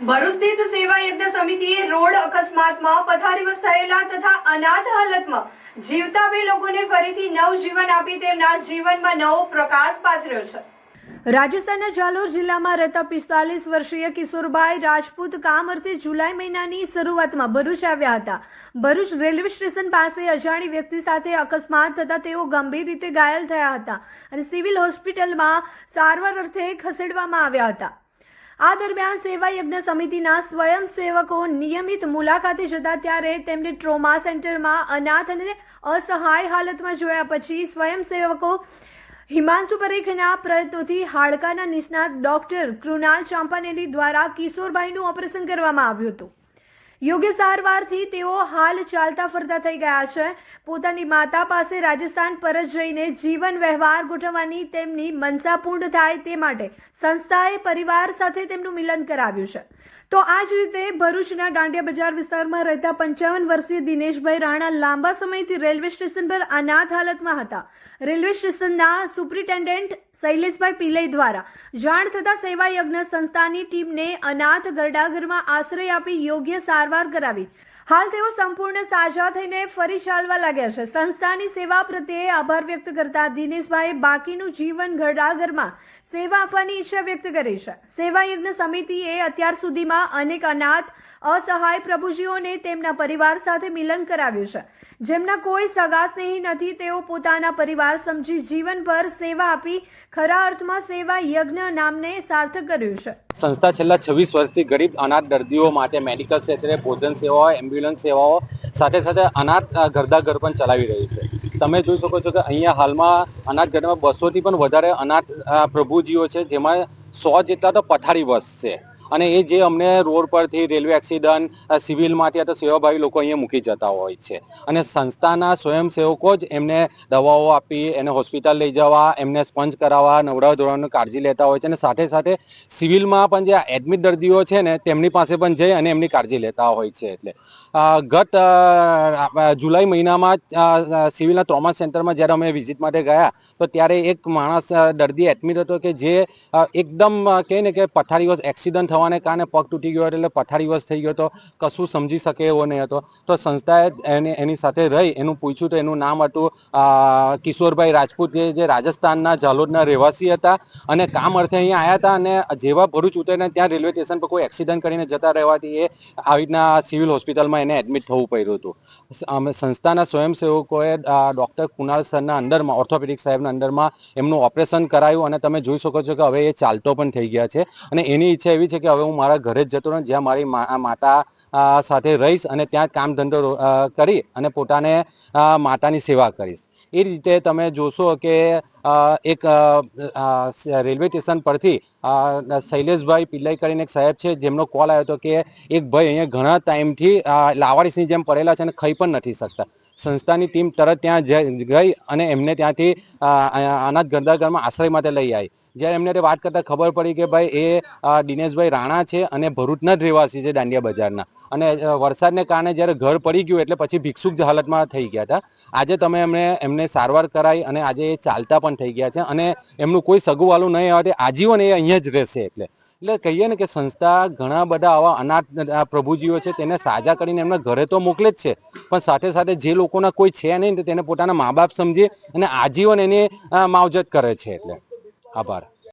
ભરૂચ સ્થિત સેવા યજ્ઞ સમિતિએ રોડ અકસ્માતમાં પથારીવશ થયેલા તથા અનાથ હાલતમાં જીવતા બે લોકોને ફરીથી નવજીવન આપી તેમના જીવનમાં નવો પ્રકાશ પાથર્યો છે. રાજસ્થાનના જાલોર જિલ્લામાં રહેતા પિસ્તાલીસ વર્ષીય કિશોરભાઈ રાજપૂત કામ અર્થે જુલાઈ મહિનાની શરૂઆતમાં ભરૂચ આવ્યા હતા. ભરૂચ રેલવે સ્ટેશન પાસે અજાણી વ્યક્તિ સાથે અકસ્માત થતા તેઓ ગંભીર રીતે ઘાયલ થયા હતા અને સિવિલ હોસ્પિટલમાં સારવાર અર્થે ખસેડવામાં આવ્યા હતા. આ દરમિયાન સેવા યજ્ઞ સમિતિના સ્વયંસેવકો નિયમિત મુલાકાતે જતા ત્યારે તેમને ટ્રોમા સેન્ટરમાં અનાથ અને અસહાય હાલતમાં જોયા પછી સ્વયંસેવકો હિમાંશુ પરેખના પ્રયત્નોથી હાડકાના નિષ્ણાત ડોક્ટર કૃણાલ ચાંપાનેલી દ્વારા કિશોરભાઈનું ઓપરેશન કરવામાં આવ્યું હતું. યોગ્ય સારવારથી તેઓ હાલ ચાલતા ફરતા થઈ ગયા છે. પોતાની માતા પાસે રાજસ્થાન પરત જઈને જીવન વ્યવહાર ગોઠવવાની તેમની મનસા પૂર્ણ થાય તે માટે સંસ્થાએ પરિવાર સાથે તેમનું મિલન કરાવ્યું છે. તો આ જ રીતે ભરૂચના દાંડિયા બજાર વિસ્તારમાં રહેતા પંચાવન વર્ષીય દિનેશભાઈ રાણા લાંબા સમયથી રેલવે સ્ટેશન પર અનાથ હાલતમાં હતા. રેલવે સ્ટેશનના સુપ્રિન્ટેન્ડન્ટ શૈલેષભાઈ પિલઈ દ્વારા જાણ થતાં સેવા યજ્ઞ સંસ્થાની ટીમને અનાથ ગરડાઘરમાં આશ્રય આપી યોગ્ય સારવાર કરાવી. હાલ તેઓ સંપૂર્ણ સાજા થઈને ફરી ચાલવા લાગ્યા છે. સંસ્થાની સેવા પ્રત્યે આભાર વ્યક્ત કરતા દિનેશભાઈ બાકીનું જીવન ઘરડાઘરમાં સેવા આપવાની ઈચ્છા વ્યક્ત કરી છે. સેવા યજ્ઞ સમિતિએ અત્યાર સુધીમાં અનેક અનાથ, અસહાય પ્રભુજીઓને તેમના પરિવાર સાથે મિલન કરાવ્યું છે. જેમના કોઈ સગા સ્નેહી નથી, તેઓ પોતાના પરિવાર સમજી જીવનભર સેવા આપી ખરા અર્થમાં સેવા યજ્ઞ નામને સાર્થક કર્યું છે. સંસ્થા છેલ્લા છવ્વીસ વર્ષથી ગરીબ, અનાથ દર્દીઓ માટે મેડિકલ ક્ષેત્રે ભોજન સેવાઓ એમ્બ્યુલન્સ સેવાઓ, સાથે સાથે અનાથ ઘર પણ ચલાવી રહી છે. તમે જોઈ શકો છો કે અહીંયા હાલમાં અનાથ ઘરમાં બસોથી પણ વધારે અનાથ પ્રભુજીઓ છે, જેમાં સો જેટલા તો પથારી બસ છે. અને એ જે અમને રોડ પરથી રેલવે એક્સિડન્ટ સિવિલમાંથી અથવા સેવાભાવી લોકો અહીંયા મૂકી જતા હોય છે. અને સંસ્થાના સ્વયંસેવકો જ એમને દવાઓ આપી, એને હોસ્પિટલ લઈ જવા, એમને સ્પંજ કરાવવા નવરા ધોરણની કાળજી લેતા હોય છે. અને સાથે સાથે સિવિલમાં પણ જે એડમિટ દર્દીઓ છે ને, તેમની પાસે પણ જઈ અને એમની કાળજી લેતા હોય છે એટલે. ગત જુલાઈ મહિનામાં સિવિલના ટ્રોમા સેન્ટરમાં જ્યારે અમે વિઝિટ માટે ગયા, તો ત્યારે એક માણસ દર્દી એડમિટ હતો કે જે એકદમ કહે ને કે પથારી એક્સિડન્ટ થવાને કારણે પગ તૂટી ગયો એટલે એટલે પથારીવશ થઈ ગયો હતો. કશું સમજી શકે એવો નહીં હતો. તો સંસ્થાએ એને, એની સાથે રહી, એનું પૂછ્યું તો એનું નામ હતું કિશોરભાઈ રાજપૂત, જે રાજસ્થાનના ઝાલોદના રહેવાસી હતા. અને કામ અર્થે અહીંયા આવ્યા હતા અને જેવા ભરૂચ ઉતરીને ત્યાં રેલવે સ્ટેશન પર કોઈ એક્સિડન્ટ કરીને જતા રહેવાથી એ આવી રીતના સિવિલ હોસ્પિટલમાં એને એડમિટ થવું પડ્યું હતું. અમે, સંસ્થાના સ્વયંસેવકોએ ડૉક્ટર કુણાલ સરના અંડરમાં, ઓર્થોપેડિક સાહેબના અંડરમાં એમનું ઓપરેશન કરાયું અને તમે જોઈ શકો છો કે હવે એ ચાલતો પણ થઈ ગયા છે. અને એની ઈચ્છા એવી છે કે હવે હું મારા ઘરે જ જતો રહ્યો જ્યાં મારી માતા સાથે રહીશ અને ત્યાં કામ ધંધો કરી અને પોતાને માતાની સેવા કરીશ. એ રીતે તમે જોશો કે એક રેલવે સ્ટેશન પરથી શૈલેષભાઈ પિલ્લાઈ કરીને એક સાહેબ છે જેમનો કોલ આવ્યો હતો કે એક ભાઈ અહીંયા ઘણા ટાઈમથી લાવારીસની જેમ પડેલા છે અને ખાઈ પણ નથી શકતા. સંસ્થાની ટીમ તરત ત્યાં ગઈ અને એમને ત્યાંથી અ, ગંદા ગરદાઘરમાં આશ્રય માટે લઈ આવી. જ્યારે એમને વાત કરતા ખબર પડી કે ભાઈ એ દિનેશભાઈ રાણા છે અને ભરૂચના જ રહેવાસી છે દાંડિયા બજારના. અને વરસાદને કારણે જ્યારે ઘર પડી ગયું એટલે પછી ભિક્ષુક જ હાલતમાં થઈ ગયા હતા. આજે તમે એમને એમને સારવાર કરાઈ અને આજે એ ચાલતા પણ થઈ ગયા છે અને એમનું કોઈ સગુવાલું નહીં આવે આજીવન એ અહીંયા જ રહેશે એટલે. એટલે કહીએ ને કે સંસ્થા ઘણા બધા આવા અનાથ પ્રભુજીઓ છે તેને સાજા કરીને એમના ઘરે તો મોકલે જ છે. પણ સાથે સાથે જે લોકોના કોઈ છે નહીં, તેને પોતાના મા બાપ સમજી અને આજીવન એની માવજત કરે છે એટલે. આભાર